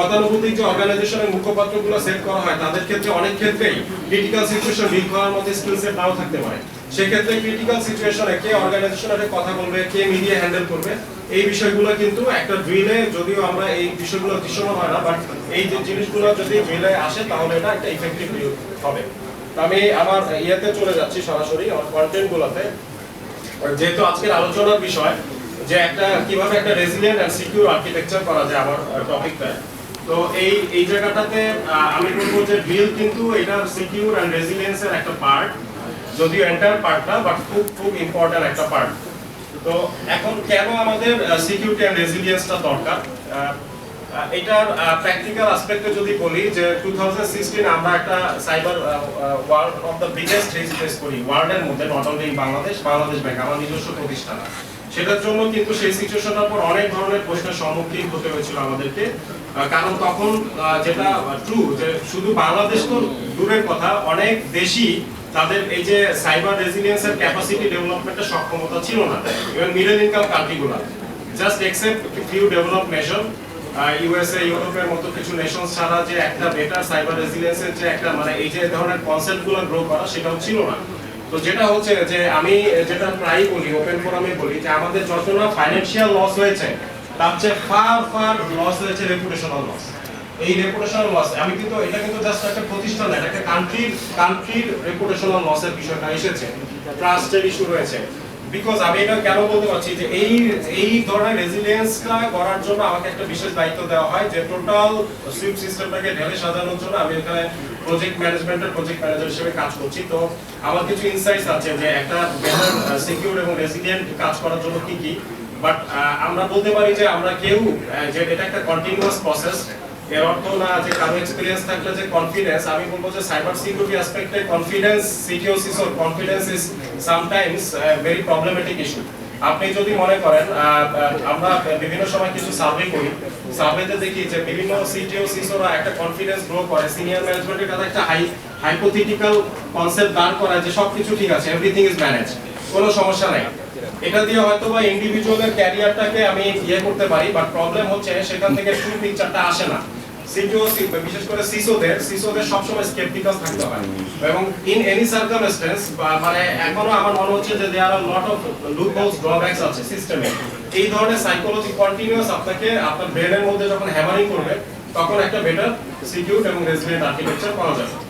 গতানুগতিক যে অর্গানাইজেশনের মুখপাত্রগুলো সেট করা হয়, তাদের ক্ষেত্রে অনেক ক্ষেত্রেই ক্রিটিক্যাল সিচুয়েশন করার মতো স্কিল সেট নাও থাকতে পারে। সেক্ষেত্রে ক্রিটিক্যাল সিচুয়েশনে কে অর্গানাইজেশনের কথা বলবে, কে মিডিয়া হ্যান্ডেল করবে, এই বিষয়গুলো কিন্তু একটা ড্রিলে যদিও আমরা এই বিষয়গুলো দৃশ্যমান হয় না বাট এই যে জিনিসগুলো যদি ড্রিলে আসে, তাহলে এটা একটা ইফেক্টিভ হবে। আমি আমার ইয়েতে চলে যাচ্ছি সরাসরি, আমার কন্টেন্ট গুলোতে। যেহেতু আজকের আলোচনার বিষয়, যে একটা, কীভাবে একটা রেজিলিয়েন্ট সিকিউর আর্কিটেকচার করা যায় আমার টপিকটা তো এই এই জায়গাটাতে আমি বলব যে বিল কিন্তু এটার সিকিউর এন্ড রেজিলিয়েন্সের একটা পার্ট যদিও এন্টার পার্টটা বাট খুব খুব ইম্পর্টেন্ট একটা পার্ট তো এখন কেন আমাদের সিকিউরিটি এন্ড রেজিলিয়েন্সটা দরকার? এটার প্র্যাকটিক্যাল অ্যাসপেক্টে যদি বলি যে 2016 আমরা একটা cyber world of the biggest risk face করি ওয়ার্ল্ডের মধ্যে not only Bangladesh Bangladesh bank আমার নিজস্ব প্রতিষ্ঠান সেটার জন্য কিন্তু সেই সিচুয়েশনটার পর অনেক ধরনের প্রশ্নের সম্মুখীন হতে হয়েছিল আমাদেরকে। কারণ তখন যেটা ট্রু যে শুধু বাংলাদেশ তো দূরের কথা, অনেক দেশই তাদের এই যে সাইবার রেজিলিয়েন্সের ক্যাপাসিটি ডেভেলপমেন্টের সক্ষমতা ছিল না even middle income কান্ট্রিগুলো just except few develop nation USA ইউরোপের মতো কিছু নেশন ছাড়া যে একটা বেটার সাইবার রেজিলিয়েন্সের যে একটা মানে এই যে ধরনের কনসেপ্টগুলো গ্রো করা, সেটাও ছিল না। তো যেটা হচ্ছে যে আমি যেটা প্রায় বলি ওপেন ফোরামে বলি, যে আমাদের যত না ফাইন্যান্সিয়াল লস হয়েছে, তার চেয়ে ফার ফার লস হয়েছে রেপুটেশনাল লস এই রেপুটেশনাল লস আমি কিন্তু, এটা কিন্তু জাস্ট একটা প্রতিষ্ঠান এটা একটা কান্ট্রির কান্ট্রির রেপুটেশনাল লসের বিষয়টা এসেছে। ট্রাস্টের ইস্যু রয়েছে। বিকজ আমি এটা কেন বলতে পারছি যে এই এই ধরনের রেজিলিয়েন্সটা করার জন্য আমাকে একটা বিশেষ দায়িত্ব দেওয়া হয় যে টোটাল সুইপ সিস্টেমটাকে ঢেলে সাজানোর জন্য আমি এখানে প্রজেক্ট ম্যানেজমেন্টের প্রজেক্ট ম্যানেজার হিসেবে কাজ করছি। তো আমার কিছু ইনসাইটস আছে যে একটা বেটার সিকিউর এবং রেজিলিয়েন্ট কাজ করার জন্য কি কি। বাট আমরা বলতে পারি যে আমরা কেউ যে এটা একটা কন্টিনিউয়াস প্রসেস এর অর্থ না যে কারও এক্সপিরিয়েন্স থাকলে যে কনফিডেন্স আমি বলব যে সাইবার সিকিউরিটি অ্যাসপেক্টে confidence সিসোর confidence is sometimes very issue আপনি যদি মনে করেন আমরা বিভিন্ন সময় কিছু সার্ভে করি সার্ভেতে দেখি যে বিভিন্ন সিটিও একটা কনফিডেন্স গ্রো করে সিনিয়র ম্যানেজমেন্টের কাছে একটা হাই হাইপোথেটিক্যাল কনসেপ্ট দাঁড় করায় যে সবকিছু ঠিক আছে এভরিথিং ইজ ম্যানেজ কোনো সমস্যা নাই। এটা দিয়ে হয়তো বা ইন্ডিভিজুয়ালের ক্যারিয়ারটাকে আমি ইয়ে করতে পারি বাট প্রবলেম হচ্ছে সেখান থেকে ট্রু পিকচারটা আসে না। বিশেষ করে সিসোদের সিসোদের সবসময় স্কেপটিক্যাল থাকতে হয়। এবং ইন এনি মানে এখনও আমার মনে হচ্ছে যে there are lot of loopholes drawbacks আছে সিস্টেমে এই ধরনের সাইকোলজি কন্টিনিউয়াস আপনাকে, আপনার ব্রেনের মধ্যে যখন হ্যামারিং করবে, তখন একটা বেটার সিকিউর এবং রেজিলিয়েন্ট আর্কিটেকচার পাওয়া যাবে।